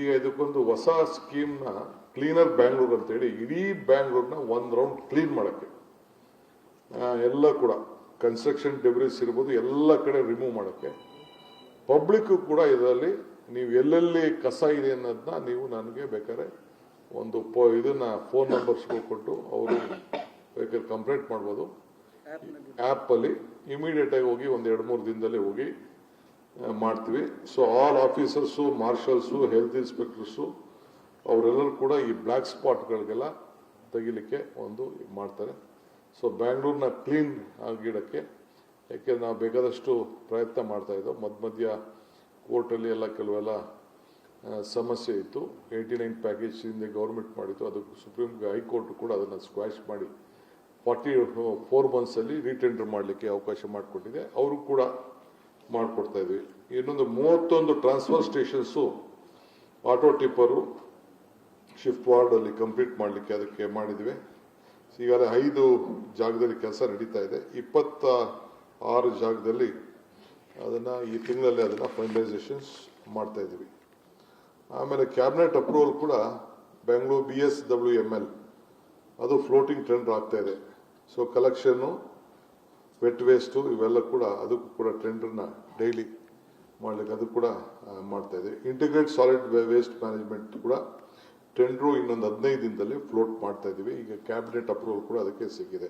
ಈಗ ಇದಕ್ಕೊಂದು ಹೊಸ ಸ್ಕೀಮ್ನ ಕ್ಲೀನರ್ ಬ್ಯಾಂಗ್ಳೂರ್ ಅಂತೇಳಿ ಇಡೀ ಬ್ಯಾಂಗ್ಳೂರ್ನ ಒಂದು ರೌಂಡ್ ಕ್ಲೀನ್ ಮಾಡೋಕ್ಕೆ. ಎಲ್ಲ ಕೂಡ ಕನ್ಸ್ಟ್ರಕ್ಷನ್ ಡೆಬ್ರಿಸ್ ಇರ್ಬೋದು ಎಲ್ಲ ಕಡೆ ರಿಮೂವ್ ಮಾಡೋಕ್ಕೆ. ಪಬ್ಲಿಕ್ ಕೂಡ ಇದರಲ್ಲಿ ನೀವು ಎಲ್ಲೆಲ್ಲಿ ಕಸ ಇದೆ ಅನ್ನೋದನ್ನ ನೀವು ನನಗೆ ಬೇಕಾದ್ರೆ ಒಂದು ಪೋ ಇದನ್ನ ಫೋನ್ ನಂಬರ್ಸ್ಗಳು ಕೊಟ್ಟು ಅವರು ಬೇಕಾದ್ರೆ ಕಂಪ್ಲೇಂಟ್ ಮಾಡ್ಬೋದು. ಆ್ಯಪಲ್ಲಿ ಇಮಿಡಿಯೇಟಾಗಿ ಹೋಗಿ ಒಂದು ಎರಡು ಮೂರು ದಿನದಲ್ಲಿ ಹೋಗಿ ಮಾಡ್ತೀವಿ. So all officers marshals health inspectors ಅವರೆಲ್ಲರೂ ಕೂಡ ಈ ಬ್ಲ್ಯಾಕ್ ಸ್ಪಾಟ್ಗಳಿಗೆಲ್ಲ ತೆಗಿಲಿಕ್ಕೆ ಒಂದು ಮಾಡ್ತಾರೆ. ಸೊ ಬ್ಯಾಂಗ್ಳೂರ್ನ ಕ್ಲೀನ್ ಆಗಿಡಕ್ಕೆ ಯಾಕೆ ನಾವು ಬೇಕಾದಷ್ಟು ಪ್ರಯತ್ನ ಮಾಡ್ತಾ ಇದ್ದೋ, ಮಧ್ಯ ಮಧ್ಯ ಕೋರ್ಟಲ್ಲಿ ಎಲ್ಲ ಕೆಲವೆಲ್ಲ ಸಮಸ್ಯೆ ಇತ್ತು. ಏಯ್ಟಿ ನೈನ್ ಪ್ಯಾಕೇಜ್ ಹಿಂದೆ ಗೌರ್ಮೆಂಟ್ ಮಾಡಿತ್ತು. ಅದಕ್ಕೆ ಸುಪ್ರೀಂ ಹೈಕೋರ್ಟ್ ಕೂಡ ಅದನ್ನು ಸ್ಕ್ವಾಶ್ ಮಾಡಿ ಫಾರ್ಟಿ ಫೋರ್ ಮಂತ್ಸಲ್ಲಿ ರೀಟೆಂಡರ್ ಮಾಡಲಿಕ್ಕೆ ಅವಕಾಶ ಮಾಡಿಕೊಟ್ಟಿದೆ. ಅವರು ಕೂಡ ಮಾಡಿಕೊಡ್ತಾ ಇದ್ವಿ ಇನ್ನೊಂದು ಮೂವತ್ತೊಂದು transfer stations auto tipper shift ವಾರ್ಡಲ್ಲಿ complete ಮಾಡಲಿಕ್ಕೆ ಅದಕ್ಕೆ ಮಾಡಿದ್ವಿ. ಈಗಾಗಲೇ ಐದು ಜಾಗದಲ್ಲಿ ಕೆಲಸ ನಡೀತಾ ಇದೆ. ಇಪ್ಪತ್ತ ಆರು ಜಾಗದಲ್ಲಿ ಅದನ್ನು ಈ ತಿಂಗಳಲ್ಲಿ ಅದನ್ನು ಫೈನಲೈಸೇಷನ್ಸ್ ಮಾಡ್ತಾ ಇದ್ದೀವಿ ಆಮೇಲೆ ಕ್ಯಾಬಿನೆಟ್ ಅಪ್ರೂವಲ್ ಕೂಡ Bengaluru B S W M L ಅದು ಫ್ಲೋಟಿಂಗ್ ಟೆಂಡರ್ ಆಗ್ತಾ ಇದೆ. ಸೊ ಕಲೆಕ್ಷನ್ನು ವೆಟ್ ವೇಸ್ಟು ಇವೆಲ್ಲ ಕೂಡ ಅದಕ್ಕೂ ಕೂಡ ಟೆಂಡರ್ನ ಡೈಲಿ ಮಾಡಲಿಕ್ಕೆ ಅದು ಕೂಡ ಆ, ಮಾಡ್ತಾ ಇದೆ. ಇಂಟಿಗ್ರೇಟ್ ಸಾಲಿಡ್ ವೇಸ್ಟ್ ಮ್ಯಾನೇಜ್ಮೆಂಟ್ ಕೂಡ ಟೆಂಡ್ರು ಇನ್ನೊಂದು ಹದಿನೈದು ದಿನದಲ್ಲಿ ಫ್ಲೋಟ್ ಮಾಡ್ತಾ ಇದ್ದೀವಿ ಈಗ ಕ್ಯಾಬಿನೆಟ್ ಅಪ್ರೂವಲ್ ಕೂಡ ಅದಕ್ಕೆ ಸಿಕ್ಕಿದೆ.